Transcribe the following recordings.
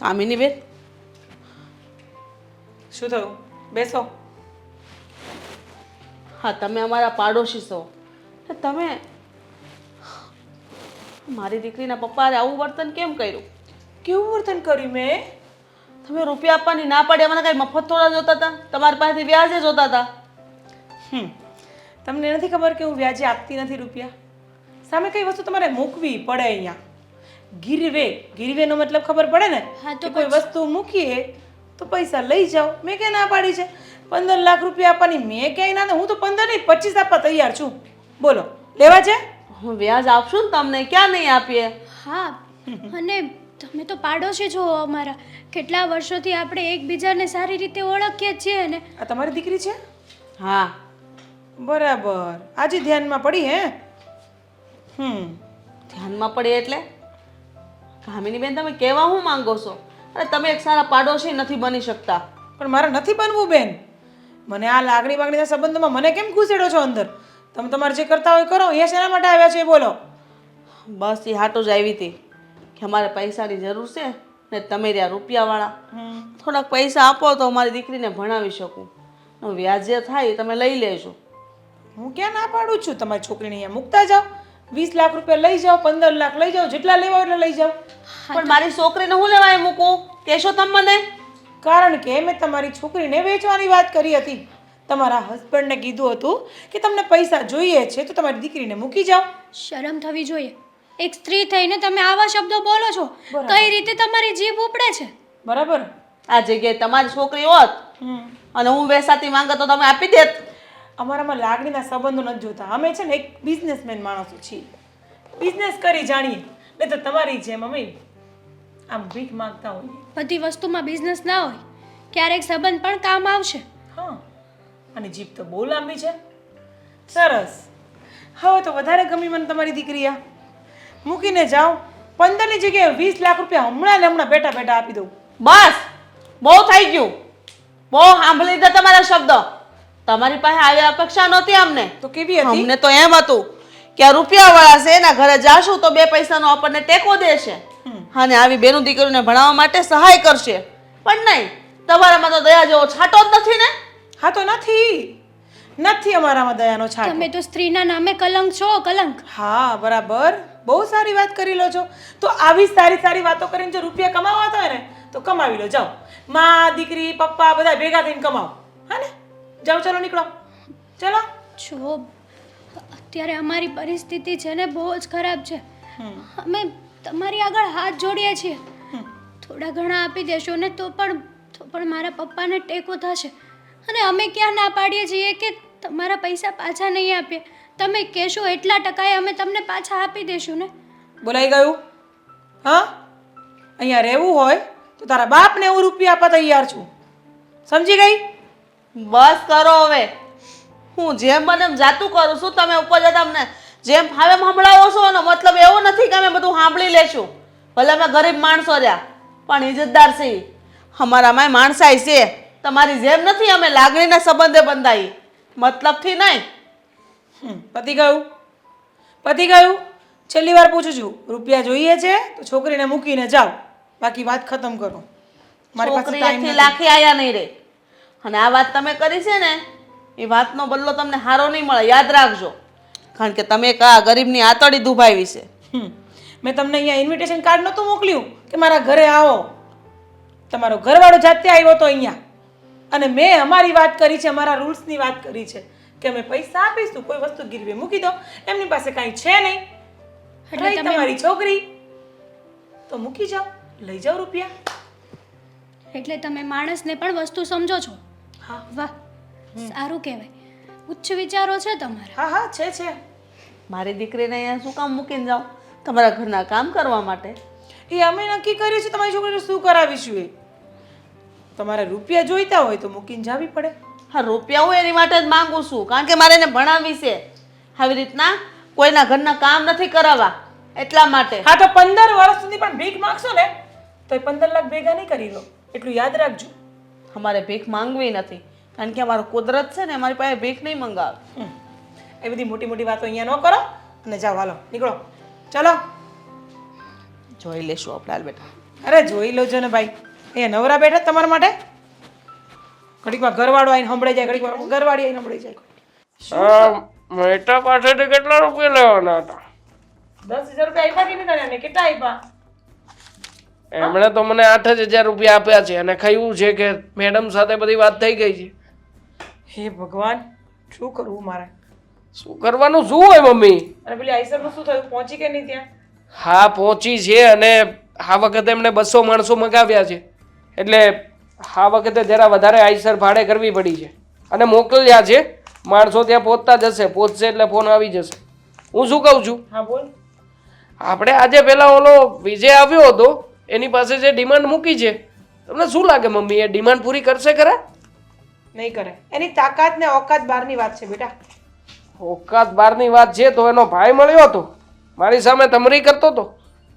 કામિની બેન? શું થયું? બેસો. હા તમે અમારા પાડોશી છો. તમે મારી દીકરીના પપ્પાએ આવું વર્તન કેમ કર્યું? કેવું વર્તન કર્યું મેં? તમે રૂપિયા આપવાની ના પાડી મને કંઈ મફત થોડા જોતા હતા? તમારી પાસેથી વ્યાજે જોતા હતા? હમ તમને નથી ખબર કે હું વ્યાજે આપતી નથી રૂપિયા? સામે કઈ વસ્તુ તમારે મૂકવી પડે અહીંયા? ગીરવે. ગીરવેનો મતલબ ખબર પડે ને? હા, તો કે કોઈ વસ્તુ મૂકીએ તો પૈસા લઈ જાઓ. મેં ક્યાં ના પાડી છે? પંદર લાખ રૂપિયા આપવાની મેં ક્યાંય ના હું તો પંદર નહીં પચીસ આપવા તૈયાર છું. બોલો લેવા છે? હું વ્યાજ આપશું ને તમને ક્યાં નહીં આપીએ? હા અને તમે તો પાડોશી છો અમારા. કેટલા વર્ષોથી આપણે એકબીજાને સારી રીતે ઓળખીએ છીએ ને. આ તમારી દીકરી છે? હા. બરાબર. આજે ધ્યાનમાં પડી હે? હમ. ધ્યાનમાં પડે એટલે? કામિની બેન તમે કહેવા હું માંગો છો? અરે તમે એક સારા પાડોશી નથી બની શકતા. પણ મારે નથી બનવું બેન. મને આ લાગણી વાગણીના સંબંધમાં મને કેમ ઘૂસેડો છો અંદર? તમે તમારે જે કરતા હોય કરો એ શેના માટે આવ્યા છે એ બોલો. બસ એ હાટો જ આવી હતી કે અમારે પૈસાની જરૂર છે ને તમે રહ્યા રૂપિયાવાળા. થોડાક પૈસા આપો તો મારી દીકરીને ભણાવી શકું. વ્યાજ જે થાય તમે લઈ લેજો. હું ક્યાં ના પાડું છું? તમારી છોકરીને અહીંયા મૂકતા જાઓ. વીસ લાખ રૂપિયા લઈ જાઓ પંદર લાખ લઈ જાઓ જેટલા લેવા હોય એટલા લઈ જાઓ. પણ મારી છોકરીને હું લેવાય મૂકું? કહેશો તમે મને? કારણ કે મેં તમારી છોકરીને વેચવાની વાત કરી હતી. તમારા હસબન્ડને કીધું હતું કે તમને પૈસા જોઈએ છે તો તમારી દીકરીને મૂકી જાઓ. શરમ થવી જોઈએ. એક સ્ત્રી થઈને તમે આવા શબ્દો બોલો છો કઈ રીતે તમારી જીભ ઉપડે છે? બરાબર. આ જગ્યાએ તમારી છોકરી હોત અને હું વેસાતી માંગત તો તમે આપી દેત. અમારામાં લાગણીના સંબંધો નથી જોતા. અમે છે ને એક બિઝનેસમેન માણસો છીએ. બિઝનેસ કરી જાણીએ. નહીં તો તમારી જેમ અમે આમ ભીખ માંગતા હોઈએ. બધી વસ્તુમાં બિઝનેસ ના હોય ક્યારેક સંબંધ પણ કામ આવશે. હા. અને જીભ તો બહુ લાંબી છે. સરસ. હવે તો વધારે ગમી મને તમારી દીકરી આ. મૂકીને જાઓ. પંદરની જગ્યાએ વીસ લાખ રૂપિયા હમણાં ને હમણાં બેઠા બેઠા આપી દઉં. બસ. બહુ થઈ ગયું. બહુ સાંભળી લીધા તમારા શબ્દ. તમારી પાસે આવી અપેક્ષા નહોતી અમને. તો કેવી હતી? અમને તો એમ હતું કે આ રૂપિયાવાળા છે એના ઘરે જાશું તો બે પૈસાનો આપણને ટેકો દેશે. અને આવી બેનું દીકરીને ભણાવવા માટે સહાય કરશે. પણ નહીં તમારામાં તો દયા જેવો છાંટો જ નથી ને? હા તો નથી. નથી અમારામાં દયાનો છાંટ. તમે તો સ્ત્રીના નામે કલંક છો કલંક. હા બરાબર. બહુ સારી વાત કરી લો છો. તો આવી સારી સારી વાતો કરીને જો રૂપિયા કમાવાતા હોય ને તો કમાવી લો. જાઓ. માં દીકરી પપ્પા બધા ભેગા થઈને કમાવો. હા ને? જાઓ ચલો નીકળો. ચલો. જો અત્યારે અમારી પરિસ્થિતિ છે ને બહુ જ ખરાબ છે. અમે તમારી આગળ હાથ જોડીએ છીએ. થોડા ઘણા આપી દેશો ને તો પણ તો પણ મારા પપ્પાને ટેકો થશે. અને અમે ક્યાં ના પાડીએ છીએ કે તમારા પૈસા પાછા નહીં આપીએ. તમે કહેશો એટલા ટકાએ અમે તમને પાછા આપી દેશું ને. બોલાઈ ગયું? હા? અહીંયા રહેવું હોય તો તારા બાપને હું રૂપિયા આપવા તૈયાર છું. સમજી ગઈ? બસ કરો હવે. હું જેમ બને એમ જાતું કરું છું. તમે ઉપર જતા અમને જેમ ફાવે એમ સંભળાવો છો. એનો મતલબ એવો નથી કે અમે બધું સાંભળી લેશું. ભલે અમે ગરીબ માણસો રહ્યા પણ ઇજ્જતદાર છીએ. અમારામાં માણસાઈ છે. તમારી જેમ નથી અમે લાગણીના સંબંધે બંધાઈ. મતલબથી નહીં. પતી ગયું. પતી ગયું. છેલ્લી વાર પૂછું છું રૂપિયા જોઈએ છે? તો છોકરીને મૂકીને જાઓ. બાકી વાત ખતમ કરો. મારી પાસે લાખી આયા નહીં રે. અને આ વાત તમે કરી છે ને એ વાતનો બદલો તમને સારો નહીં મળે યાદ રાખજો. કારણ કે તમે કા ગરીબની આતડી દુભાવી છે. મેં તમને અહીંયા ઇન્વિટેશન કાર્ડ નહોતું મોકલ્યું કે મારા ઘરે આવો. તમારો ઘરવાળો જાતે આવ્યો હતો અહીંયા. અને મેં અમારી વાત કરી છે અમારા રૂલ્સની વાત કરી છે કે અમે પૈસા આપીશું કોઈ વસ્તુ ગીરવે મૂકી દો. એમની પાસે કાંઈ છે નહીં. એટલે તમારી છોકરી. તો મૂકી જાઓ લઈ જાઓ રૂપિયા. એટલે તમે માણસને પણ વસ્તુ સમજો છો. હા વાહ. સારું કહેવાય. ઉચ્ચ વિચારો છે તમારા. હા હા છે છે. મારી દીકરીને અહીંયા શું કામ મૂકીને જાઓ? તમારા ઘરના કામ કરવા માટે. એ અમે નક્કી કર્યું છે તમારી છોકરીને શું કરાવીશું એ. તમારે રૂપિયા જોઈતા હોય તો મૂકીને જાવી પડે. હા રૂપિયા હું એની માટે જ માંગુ છું કારણ કે મારે એને ભણાવવી છે. આવી રીતના કોઈના ઘરના કામ નથી કરાવવા એટલા માટે. હા તો પંદર વર્ષ સુધી પણ ભીખ માંગશો ને તો એ પંદર લાખ ભેગા નહીં કરી લો. એટલું યાદ રાખજો. અમારે ભીખ માંગવી નથી. કારણ કે અમારો કુદરત છે ને અમારી પાસે ભીખ નહીં મંગાવે. એ બધી મોટી મોટી વાતો અહીંયા ન કરો અને જાઓ હાલો નીકળો. ચલો. જોઈ લેશું આપણે હાલ બેટા. અરે જોઈ લેજો ને ભાઈ. અહીંયા નવરા બેઠા તમારા માટે? ઘડીકમાં ઘરવાળો આવીને સંભળાઈ જાય ઘડીકમાં ઘરવાળી આવીને સંભળાઈ જાય. મહેતા પાસેથી કેટલા રૂપિયા લેવાના હતા? દસ હજાર રૂપિયા આપ્યા કે નહીં તને? કેટલા આપ્યા? એમણે તો મને આઠ જ હજાર રૂપિયા આપ્યા છે અને કહ્યું છે કે મેડમ સાથે બધી વાત થઈ ગઈ છે. હે ભગવાન શું કરવું મારે? શું કરવાનું શું હોય મમ્મી? અને પેલી આઈસરનું શું થયું? પહોંચી કે નહીં ત્યાં? હા પહોંચી છે અને આ વખતે એમણે બસો માણસો મગાવ્યા છે. એટલે આ વખતે જરા વધારે આઈસર ભાડે કરવી પડી છે. અને મોકલ્યા છે. માણસો ત્યાં પહોંચતા જશે. પહોંચશે એટલે ફોન આવી જશે. હું શું કહું છું? હા બોલ. આપણે આજે પેલા ઓલો વિજય આવ્યો હતો. એની પાસે જે ડિમાન્ડ મૂકી છે તમને શું લાગે મમ્મી એ ડિમાન્ડ પૂરી કરશે ખરા? નહીં કરે. એની તાકાત ને ઓકાત બહારની વાત છે બેટા. ઓકાત બહારની વાત છે તો એનો ભાઈ મળ્યો હતો મારી સામે તમરી કરતો હતો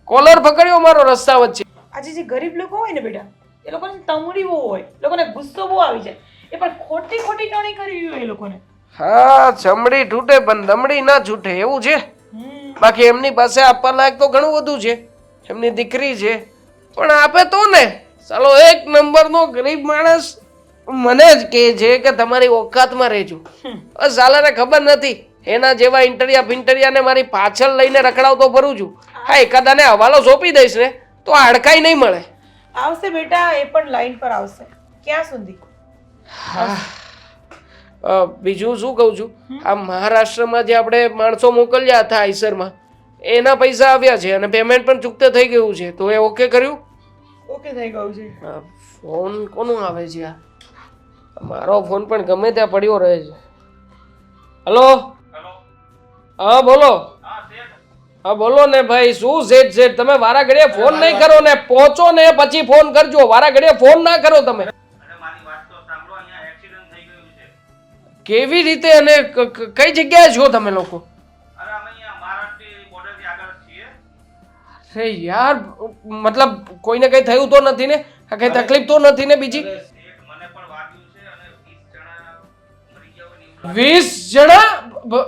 કોલર પકડ્યો મારો રસ્તા વચ્ચે. આજે જે ગરીબ લોકો હોય ને બેટા એ લોકોને તમડી બહુ હોય. લોકોને ગુસ્સો બહુ આવી જાય. એ પણ ખોટી ખોટી ટણી કરી હોય એ લોકોને. હા ચમડી તૂટે પણ દમડી ના છૂટે એવું છે? બાકી એમની પાસે આપવા લાયક તો ઘણું બધું છે. એમની દીકરી છે. પણ આપે તો ને. ચાલો એક નંબરનો ગરીબ માણસ મને જ કહે છે કે તમારી ઓકાતમાં રહેજો. સાલાને ખબર નથી એના જેવા ઇન્ટરિયા ફિન્ટરિયાને મારી પાછળ લઈને રખડાવતો ફરું છું. હા. એકાદાને હવાલો સોંપી દઈશ ને તો અડકાઈ નહીં મળે. આવશે બેટા એ પણ લાઈન પર આવશે. ક્યાં સુધી? બીજું શું કહું છું? આ મહારાષ્ટ્રમાં જે આપણે માણસો મોકલ્યા હતા આઈસરમાં એના પૈસા આવ્યા છે અને પેમેન્ટ પણ ચૂકતે થઈ ગયું છે. તો એ ઓકે કર્યું? ઓકે થઈ ગયું છે. ફોન કોનું આવે છે આ? મારો ફોન પણ ગમે ત્યાં પડ્યો રહે છે. હલો હા બોલો. હા બોલો ને ભાઈ શું સેટ સેટ તમે વારા ઘડીએ ફોન નહીં કરો ને પહોંચો ને પછી ફોન કરજો. વારા ઘડીએ ફોન ના કરો તમે. કેવી રીતે અને કઈ જગ્યાએ છો તમે લોકો? અરે યાર મતલબ કોઈને કઈ થયું તો નથી ને? આ કઈ તકલીફ તો નથી ને બીજી? વીસ જણા જો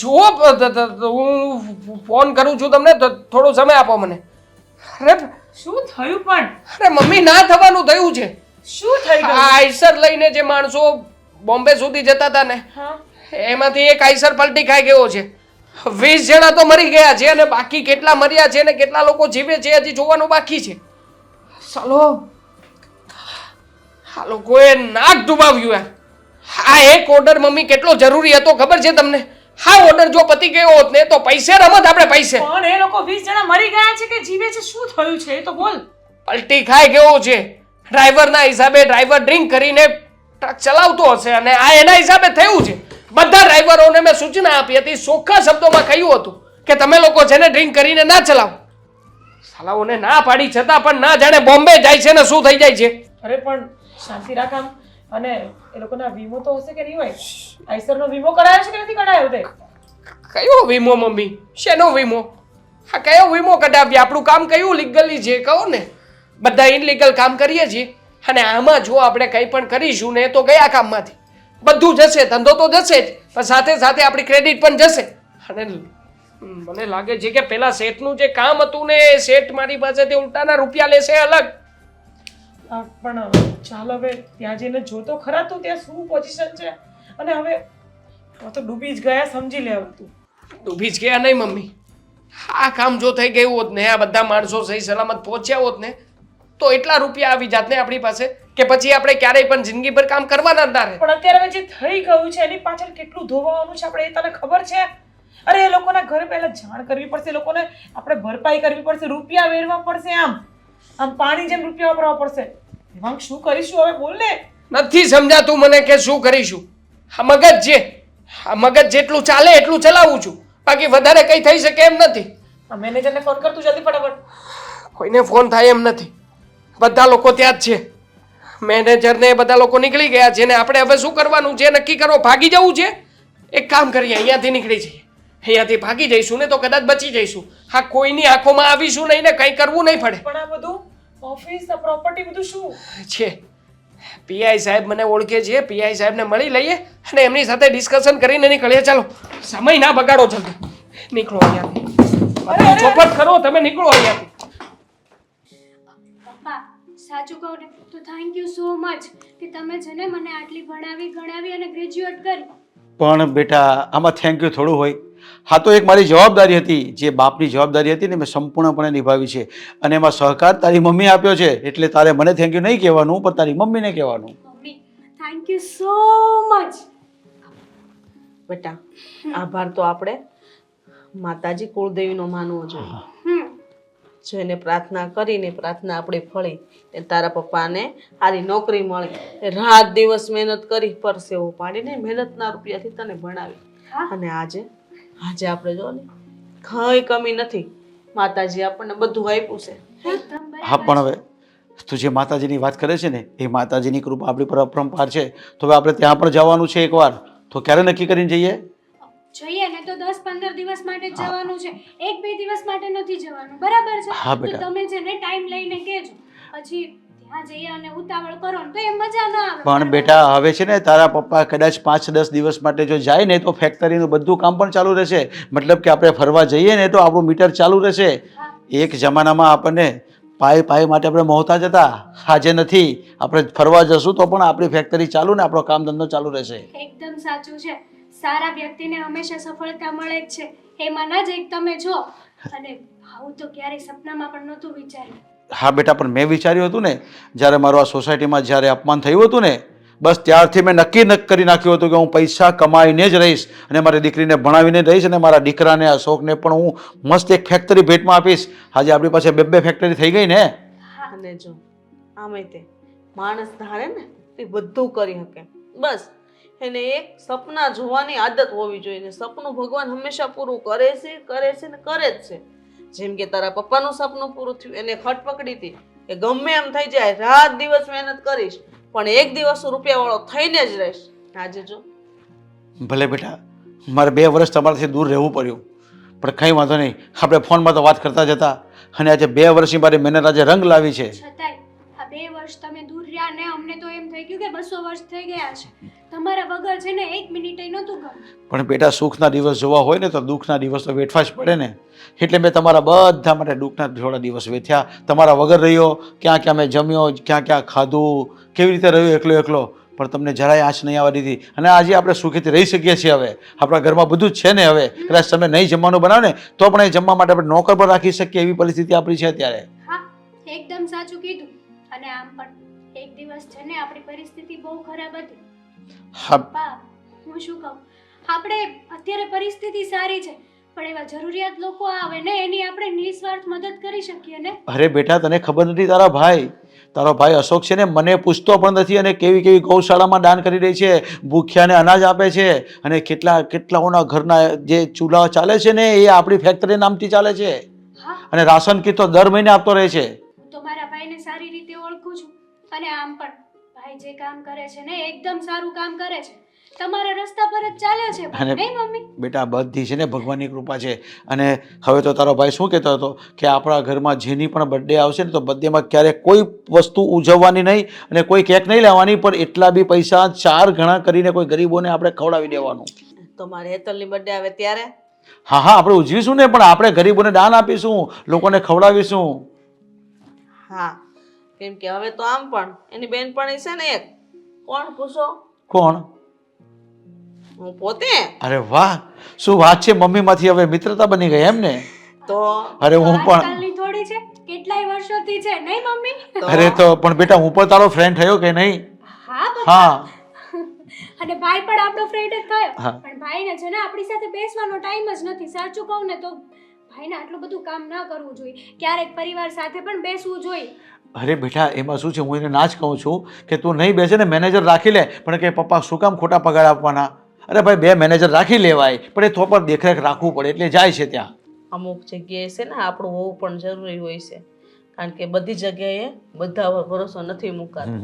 જુઓ હું ફોન કરું છું તમને થોડો સમય આપો મને. અરે શું થયું પણ? અરે મમ્મી ના થવાનું થયું છે. શું થઈ ગયું? આઈસર લઈને જે માણસો બોમ્બે સુધી જતા હતા ને એમાંથી એક આઈસર પલટી ખાઈ ગયો છે. વીસ જણા તો મરી ગયા છે અને બાકી કેટલા મર્યા છે અને કેટલા લોકો જીવે છે હજી જોવાનું બાકી છે. ચાલો આ લોકોએ નાક ડુબાવ્યું યાર આ એક ઓર્ડર મમ્મી કેટલો જરૂરી હતો ખબર છે તમને? હા ઓર્ડર જો પતી ગયો હોત ને તો પૈસે રમત આપણે પૈસે. પણ એ લોકો વીસ જણા મરી ગયા છે કે જીવે છે? શું થયું છે? એ તો બોલ. પલટી ખાઈ ગયો છે. ડ્રાઈવરના હિસાબે ડ્રાઈવર ડ્રિંક કરીને ટ્રક ચલાવતો હશે અને આ એના હિસાબે થયું છે. બધા ડ્રાઈવરોને મેં સૂચના આપી હતી ચોખ્ખા શબ્દોમાં કહ્યું હતું કે તમે લોકો છે ને ડ્રિંક કરીને ના ચલાવો. સાલાઓને ના પાડી છતાં પણ ના જાણે બોમ્બે જાય છે ને શું થઈ જાય છે? અરે પણ શાંતિ રાખ આમ. અને એ લોકોના વીમો તો હશે કે નહીં હોય? આઈસરનો વીમો કરાયો છે કે નથી કરાયો તે? કયો વીમો મમ્મી? શેનો વીમો? હા કયો વીમો કઢાવ્યો આપણું કામ કયું લીગલી છે કહો ને? બધા ઇનલીગલ કામ કરીએ છીએ. અને આમાં જો આપણે કંઈ પણ કરીશું ને તો ગયા કામમાંથી? બધું જશે ધંધો તો જશે જ પણ સાથે સાથે આપણી ક્રેડિટ પણ જશે. અને મને લાગે છે કે પેલા શેઠનું જે કામ હતું ને એ શેઠ મારી પાસેથી ઉલટાના રૂપિયા લેશે અલગ. પણ ચાલ હવે ત્યાં જઈને જોતો ખરા તું ત્યાં શું પોઝિશન છે? અને હવે તો ડૂબી જ ગયા સમજી લે હવે તું. ડૂબી જ ગયા નહીં મમ્મી. આ કામ જો થઈ ગયું હોત ને આ બધા માણસો સહી સલામત પહોંચ્યા હોત ને તો એટલા રૂપિયા આવી જાત ને આપણી પાસે કે પછી આપણે ક્યારેય પણ જિંદગીભર કામ કરવાના જ ના રહે. પણ અત્યારે હવે જે થઈ ગયું છે એની પાછળ કેટલું ધોવાવાનું છે આપણે એ તને ખબર છે? અરે એ લોકોના ઘરે પહેલા જાણ કરવી પડશે એ લોકોને આપણે ભરપાઈ કરવી પડશે રૂપિયા વેરવા પડશે આમ. આમ પાણી જેમ રૂપિયા વાપરવા પડશે. એમાં શું કરીશું હવે? બોલ ને. નથી સમજાતું મને કે શું કરીશું. આ મગજ જે આ મગજ જેટલું ચાલે એટલું ચલાવું છું. બાકી વધારે કંઈ થઈ શકે એમ નથી. આ મેનેજરને ફોન કર તું જલ્દી ફટાફટ. કોઈને ફોન થાય એમ નથી. બધા લોકો ત્યાં જ છે. મેનેજર ને બધા લોકો નીકળી ગયા છે ને આપણે હવે શું કરવાનું છે? નક્કી કરો ભાગી જવું છે? એક કામ કરીએ અહીંયાથી નીકળી જઈએ. અહીંયાથી ભાગી જઈશું ને તો કદાચ બચી જઈશું. હા કોઈની આંખોમાં આવીશું નહીં ને કંઈ કરવું નહીં પડે. પણ આ બધું ઓફિસ પ્રોપર્ટી બધું શું? છે. પીઆઈ સાહેબ મને ઓળખે છે. પીઆઈ સાહેબને મળી લઈએ અને એમની સાથે ડિસ્કશન કરીને નીકળીએ. ચાલો સમય ના બગાડો જલ્દી. નીકળો અહીંયાથી. ચોપટ કરો તમે નીકળો અહીંયાથી. સાચું કહું ને તો થેન્ક યુ સો મચ કે તમે છે ને મને આટલી ભણાવી ગણાવી અને ગ્રેજ્યુએટ કરી. પણ બેટા આમાં થેન્ક યુ થોડું હોય. હા તો એક મારી જવાબદારી હતી. જે બાપની જવાબદારી હતી ને મેં સંપૂર્ણપણે નિભાવી છે. અને એમાં સહકાર તારી મમ્મી આપ્યો છે એટલે તારે મને થેન્ક યુ નહીં કહેવાનું પણ તારી મમ્મીને કહેવાનું. થેન્ક યુ સો મચ બેટા આભાર તો આપણે. માતાજી કુળદેવીનો માનવો જોઈએ. હમ જો એને પ્રાર્થના કરીને પ્રાર્થના આપણી ફળી. એ તારા પપ્પાને સારી નોકરી મળી. એ રાત દિવસ મહેનત કરી પરસેવો પાડીને મહેનતના રૂપિયાથી તને ભણાવી. અને આજે આજે આપણે જો ને કઈ કમી નથી. માતાજી આપણને બધું આપ્યું છે. હા પણ હવે તું જે માતાજીની વાત કરે છે ને એ માતાજીની કૃપા આપણી પર અપરંપાર છે. તો હવે આપણે ત્યાં પણ જવાનું છે એકવાર. તો ક્યારે નક્કી કરીને જઈએ? જોઈએ ને તો 10 15 દિવસ માટે જવાનું છે. એક બે દિવસ માટે નથી જવાનું. બરાબર છે? હા, તો બેટા. તમે છે ને ટાઈમ લઈને કહેજો. પછી ત્યાં જઈએ અને ઉતાવળ કરો ને તો એ મજા ના આવે. પણ બેટા હવે છે ને તારા પપ્પા કદાચ પાંચ દસ દિવસ માટે જો જાય ને તો ફેક્ટરીનું બધું કામ પણ ચાલુ રહેશે. મતલબ કે આપણે ફરવા જઈએ ને તો આપણું મીટર ચાલુ રહેશે. હા. એક જમાનામાં આપણને પાય પાય માટે આપણે મોહતાજ હતા. આજે નથી. આપણે ફરવા જશું તો પણ આપણી ફેક્ટરી ચાલુ ને આપણો કામ ધંધો ચાલુ રહેશે. એકદમ સાચું છે. સારા વ્યક્તિને હંમેશા સફળતા મળે જ છે. એમાંના જ એક તમે છો અને આવું તો ક્યારેય સપનામાં પણ નહોતું વિચાર્યું. હા બેટા પણ મેં વિચાર્યું હતું ને જ્યારે મારું આ સોસાયટીમાં જ્યારે અપમાન થયું હતું ને બસ ત્યારથી મેં નક્કી નક્કી કરી નાખ્યું હતું કે હું પૈસા કમાઈને જ રહીશ અને મારી દીકરીને ભણાવીને રહીશ અને મારા દીકરાને અશોકને પણ હું મસ્ત એક ફેક્ટરી ભેટમાં આપીશ. આજે આપણી પાસે બે બે ફેક્ટરી થઈ ગઈ ને. હા અને જો આમે તે માણસ ધારે ને એ બધું કરી શકે. બસ. એને એક સપના જોવાની આદત હોવી જોઈએ ને સપનું ભગવાન હંમેશા પૂરું કરે છે કરે છે ને કરે જ છે. જેમ કે તારા પપ્પાનું સપનું પૂરું થયું એને ખટ પકડી હતી. એ ગમે એમ થઈ જાય રાત દિવસ મહેનત કરીશ પણ એક દિવસ રૂપિયાવાળો થઈને જ રહીશ. આજે જો. ભલે બેટા મારે બે વર્ષ તમારાથી દૂર રહેવું પડ્યું. પણ કંઈ વાંધો નહીં આપણે ફોનમાં તો વાત કરતા જતા. અને આજે બે વર્ષની મારી મહેનત આજે રંગ લાવી છે. છતાંય આ બે વર્ષ તમે દૂર રહ્યા ને અમને તો એમ થઈ ગયું કે બસો વર્ષ થઈ ગયા છે. તમારા વગર છે ને એક મિનિટ નહોતું ગયું પણ બેટા સુખના દિવસ જોવા હોય ને તો દુઃખના દિવસ તો વેઠવા જ પડે ને. એટલે મેં તમારા બધા માટે દુઃખના થોડા દિવસ વેઠ્યા. તમારા વગર રહ્યો ક્યાં ક્યાં મેં જમ્યો ક્યાં ક્યાં ખાધું કેવી રીતે રહ્યો એકલો એકલો. પણ તમને જરાય આંચ નહીં આવવા દીધી. અને આજે આપણે સુખીથી રહી શકીએ છીએ હવે. આપણા ઘરમાં બધું જ છે ને હવે. કદાચ તમે નહીં જમવાનું બનાવો ને તો પણ એ જમવા માટે આપણે નોકર પર રાખી શકીએ એવી પરિસ્થિતિ આપણી છે અત્યારે. હા એકદમ સાચું કીધું. અને આમ પણ. એક દિવસ છે ને આપણી પરિસ્થિતિ બહુ ખરાબ હતી. હા. પપ્પા હું શું કહું? આપણે અત્યારે પરિસ્થિતિ સારી છે પણ એવા જરૂરિયાત લોકો આવે ને એની આપણે નિસ્વાર્થ મદદ કરી શકીએ ને? અરે બેટા તને ખબર નથી તારા ભાઈ? તારો ભાઈ અશોક છે ને મને પૂછતો પણ નથી અને કેવી કેવી ગૌશાળામાં દાન કરી રહી છે ભૂખ્યાને અનાજ આપે છે અને કેટલા કેટલાઓના ઘરના જે ચૂલા ચાલે છે ને એ આપણી ફેક્ટરી નામથી ચાલે છે. અને રાશન કીટ તો દર મહિને આપતો રહે છે. તો મારા ભાઈને સારી રીતે ઓળખું છું. અને આમ પણ ભાઈ જે કામ કરે છે ને એકદમ સારું કામ કરે છે. તમારા રસ્તા પર જ ચાલે છે અને- નહીં મમ્મી? બેટા બધી છે ને ભગવાનની કૃપા છે. અને હવે તો તારો ભાઈ શું કહેતો હતો? કે આપણા ઘરમાં જેની પણ બર્થડે આવશે ને તો બર્થડેમાં ક્યારેક કોઈ વસ્તુ ઉજવવાની નહીં અને કોઈ કેક નહીં લેવાની પણ એટલા બી પૈસા ચાર ગણા કરીને કોઈ ગરીબોને આપણે ખવડાવી દેવાનું. તો મારે હેતલની બર્થડે આવે ત્યારે? હા હા આપણે ઉજવીશું ને પણ આપણે ગરીબોને દાન આપીશું લોકોને ખવડાવીશું. હા. કેમ કે હવે તો આમ પણ. એની બેનપણી છે ને એક. કોણ પૂછો? કોણ? હું પોતે? અરે વાહ! શું વાત છે? મમ્મીમાંથી હવે મિત્રતા બની ગઈ એમ ને તો અરે હું પણ થોડી છે? કેટલાય વર્ષોથી છે નહીં મમ્મી? અરે તો પણ બેટા હું પણ તારો ફ્રેન્ડ થયો કે નહીં? હા હા. અને ભાઈ પણ આપણો ફ્રેન્ડ જ થયો. પણ ભાઈને છે ને આપણી સાથે બેસવાનો ટાઈમ જ નથી. સાચું કહું ને તો ભાઈને આટલું બધું કામ ના કરવું જોઈએ. ક્યારેક પરિવાર સાથે પણ બેસવું જોઈએ. અરે બેટા એમાં શું છે? હું એને ના જ કહું છું કે તું નહીં બેસે ને મેનેજર રાખી લે પણ કે પપ્પા શું કામ ખોટા પગાર આપવાના? અરે ભાઈ બે મેનેજર રાખી લેવાય પણ એ તો પણ દેખરેખ રાખવું પડે એટલે જાય છે ત્યાં. અમુક જગ્યાએ છે ને આપણું હોવું પણ જરૂરી હોય છે કારણ કે બધી જગ્યાએ બધા ભરોસો નથી મુકાતો.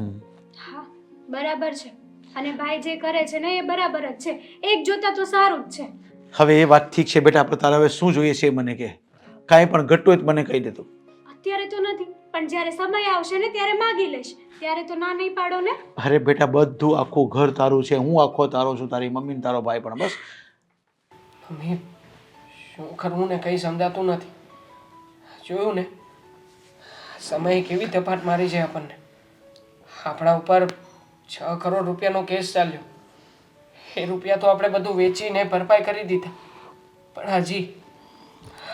હા બરાબર છે. અને ભાઈ જે કરે છે ને એ બરાબર જ છે. એક જોતા તો સારું જ છે. હવે એ વાત ઠીક છે બેટા આપણે તારે હવે શું જોઈએ છે મને કે? કાંઈ પણ ઘટતું હોય તો મને કહી દેતું અત્યારે તો નથી. પણ જ્યારે સમય આવશે ને ત્યારે માગી લઈશ. ત્યારે તો ના નહીં પાડો ને? અરે બેટા બધું આખું ઘર તારું છે. હું આખો તારો છું તારી મમ્મી ને તારો ભાઈ પણ બસ. મમ્મી શું કરવું ને કંઈ સમજાતું નથી. જોયું ને? સમયે કેવી તપાટ મારી છે આપણને. આપણા ઉપર છ કરોડ રૂપિયાનો કેસ ચાલ્યો. એ રૂપિયા તો આપણે બધું વેચીને ભરપાઈ કરી દીધા. પણ હજી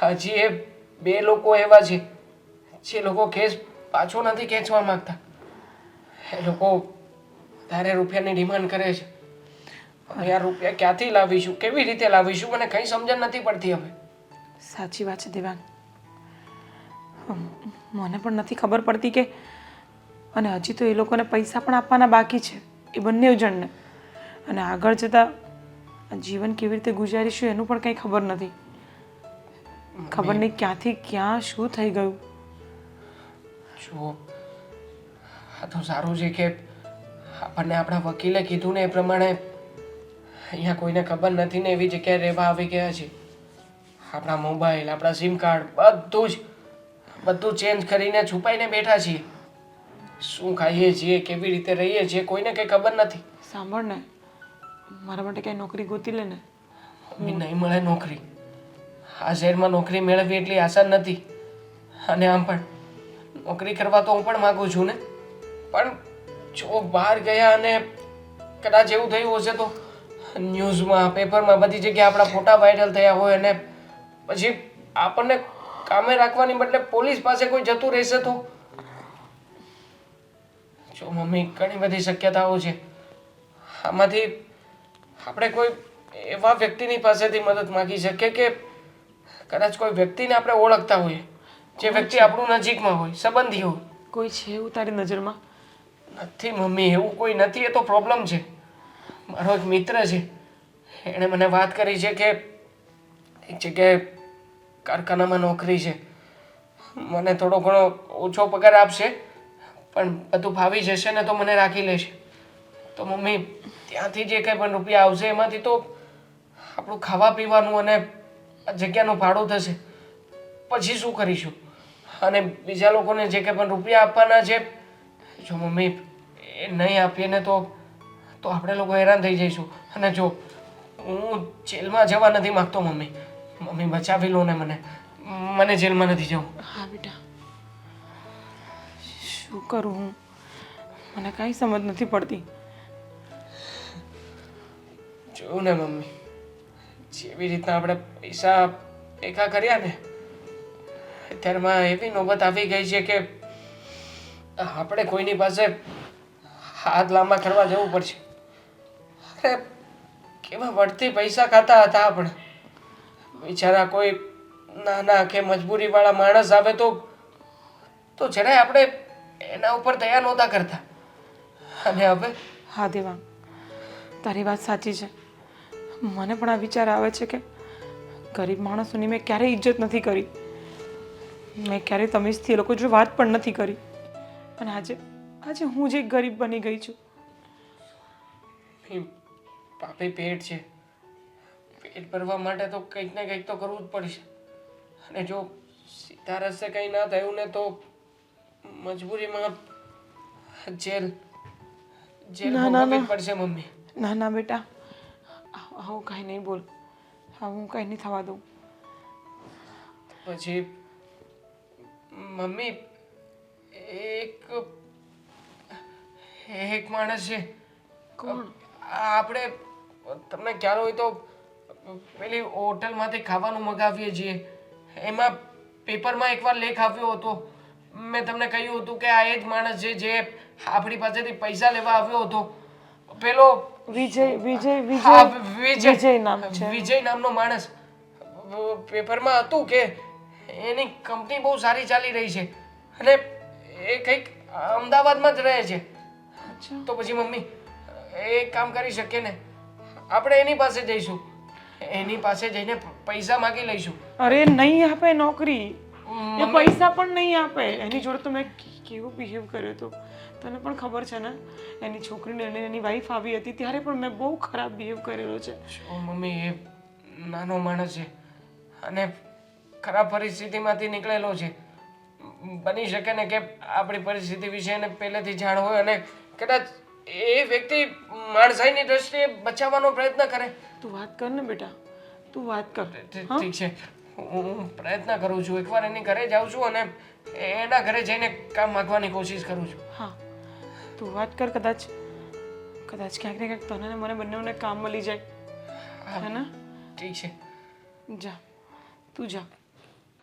હજી એ બે લોકો એવા છે જે લોકો કેસ પાછો નથી ખેંચવા માંગતા. એ લોકો વધારે રૂપિયાની ડિમાન્ડ કરે છે. હવે આ રૂપિયા ક્યાંથી લાવીશું? કેવી રીતે લાવીશું? મને કંઈ સમજણ નથી પડતી હવે. સાચી વાત છે દેવાંગ મને પણ નથી ખબર પડતી કે અને હજી તો એ લોકોને પૈસા પણ આપવાના બાકી છે એ બંને જણને. અને આગળ જતાં જીવન કેવી રીતે ગુજારીશું એનું પણ કંઈ ખબર નથી. ખબર નહીં ક્યાંથી ક્યાં શું થઈ ગયું. જુઓ. આ તો સારું છે કે આપણને આપણા વકીલે કીધું ને એ પ્રમાણે અહીંયા કોઈને ખબર નથી ને એવી જગ્યાએ રહેવા આવી ગયા છે. આપણા મોબાઈલ આપણા સિમ કાર્ડ બધું જ બધું ચેન્જ કરીને છુપાઈને બેઠા છીએ. શું ખાઈએ છીએ કેવી રીતે રહીએ છીએ કોઈને કંઈ ખબર નથી. સાંભળ ને મારા માટે કંઈ નોકરી ગોતી લે ને. મમ્મી નહીં મળે નોકરી. આ શહેરમાં નોકરી મેળવવી એટલી આસાન નથી. અને આમ પણ નોકરી કરવા તો હું પણ માગું છું ને. પણ જો બહાર ગયા અને કદાચ એવું થયું હશે તો ન્યૂઝમાં, પેપરમાં બધી જગ્યાએ આપણા ફોટા વાયરલ થયા હોય અને પછી આપણને કામે રાખવાની બદલે પોલીસ પાસે કોઈ જતું રહેશે તો? જો મમ્મી, ઘણી બધી શક્યતાઓ છે. આમાંથી આપણે કોઈ એવા વ્યક્તિની પાસેથી મદદ માંગી શકીએ કે કદાચ કોઈ વ્યક્તિને આપણે ઓળખતા હોઈએ? જે વ્યક્તિ આપણું નજીકમાં હોય સંબંધી હોય. કોઈ છે એવું તારી નજરમાં? નથી મમ્મી એવું કોઈ નથી એ તો પ્રોબ્લેમ છે. મારો એક મિત્ર છે એણે મને વાત કરી છે કે એક જગ્યાએ કારખાનામાં નોકરી છે. મને થોડો ઘણો ઓછો પગાર આપશે પણ બધું ફાવી જશે ને તો મને રાખી લેશે. તો મમ્મી ત્યાંથી જે કંઈ પણ રૂપિયા આવશે એમાંથી તો આપણું ખાવા પીવાનું અને જગ્યાનું ભાડું થશે. પછી શું કરીશું? અને બીજા લોકોને જે કંઈ પણ રૂપિયા આપવાના છે જો મમ્મી એ નહીં આપીએ ને તો તો આપણે લોકો હેરાન થઈ જઈશું. અને જો હું જેલમાં જવા નથી માગતો મમ્મી. મમ્મી બચાવી લો ને મને. મને જેલમાં નથી જવું. હા બેટા. શું કરું હું? મને કાંઈ સમજ નથી પડતી. જોયું ને મમ્મી? જેવી રીતના આપણે પૈસા ભેગા કર્યા ને અત્યારમાં એવી નોબત આવી ગઈ છે કે આપણે કોઈની પાસે હાથ લાંબા કરવા જવું પડશે. અરે, કેવા વળતી પૈસા ખાતા હતા આપણે? બિચારા કોઈ નાના કે મજબૂરીવાળા માણસ આવે તો તો જરાય આપણે એના ઉપર દયા નહોતા કરતા. અને હવે? હા દેવાંગ તારી વાત સાચી છે. મને પણ આ વિચાર આવે છે કે ગરીબ માણસોની મેં ક્યારેય ઇજ્જત નથી કરી. મેં ક્યારેય તમીઝથી એ લોકો જો વાત પણ નથી કરી. અને આજે આજે હું જ ગરીબ બની ગઈ છું. પાપે પેટ છે. પેટ ભરવા માટે તો કંઈક ને કંઈક તો કરવું જ પડશે. અને જો સીધા રસ્તે કંઈ ના થયું ને તો મજબૂરીમાં જેલ જેલ ના, ના. પડશે મમ્મી. ના ના બેટા. હું આવું કાંઈ નહીં બોલ. હા હું કાંઈ નહીં થવા દઉં. પછી મમ્મી એક એક માણસ છે. કોણ? આ આપણે તમને ખ્યાલ હોય તો પેલી હોટલમાંથી ખાવાનું મગાવીએ છીએ. એમાં પેપરમાં એકવાર લેખ આવ્યો હતો. મેં તમને કહ્યું હતું કે આ એ જ માણસ છે જે આપણી પાસેથી પૈસા લેવા આવ્યો હતો. પેલો વિજય વિજય વિજય. વિજય નામ છે. વિજય નામનો માણસ. પેપરમાં હતું કે એની કંપની બહુ સારી ચાલી રહી છે. અને એ કંઈક અમદાવાદમાં જ રહે છે. તો પછી મમ્મી એ કામ કરી શકીએ ને? આપણે એની પાસે જઈશું. એની પાસે જઈને પૈસા માંગી લઈશું. અરે નહીં આપે નોકરી. એ પૈસા પણ નહીં આપે. એની જોડે તો મેં કેવું બિહેવ કર્યો હતો. તને પણ ખબર છે ને? એની છોકરીને અને એની વાઈફ આવી હતી ત્યારે પણ મેં બહુ ખરાબ બિહેવ કરેલો છે. મમ્મી એ નાનો માણસ છે. અને ખરાબ પરિસ્થિતિમાંથી નીકળેલો છે. બની શકે ને કે આપણી પરિસ્થિતિ વિશે એને પહેલેથી જાણ હોય અને કદાચ એ વ્યક્તિ માણસાઈની દ્રષ્ટિએ બચાવવાનો પ્રયત્ન કરે. તું વાત કર ને બેટા. તું વાત કર. ઠીક છે. હું પ્રયત્ન કરું છું. એકવાર એની ઘરે જાઉં છું અને એના ઘરે જઈને કામ માંગવાની કોશિશ કરું છું. હા. તું વાત કર કદાચ. કદાચ ક્યાંક ને ક્યાંક તને મને બંનેને કામ મળી જાય. હે ને? ઠીક છે. જા. તું જા.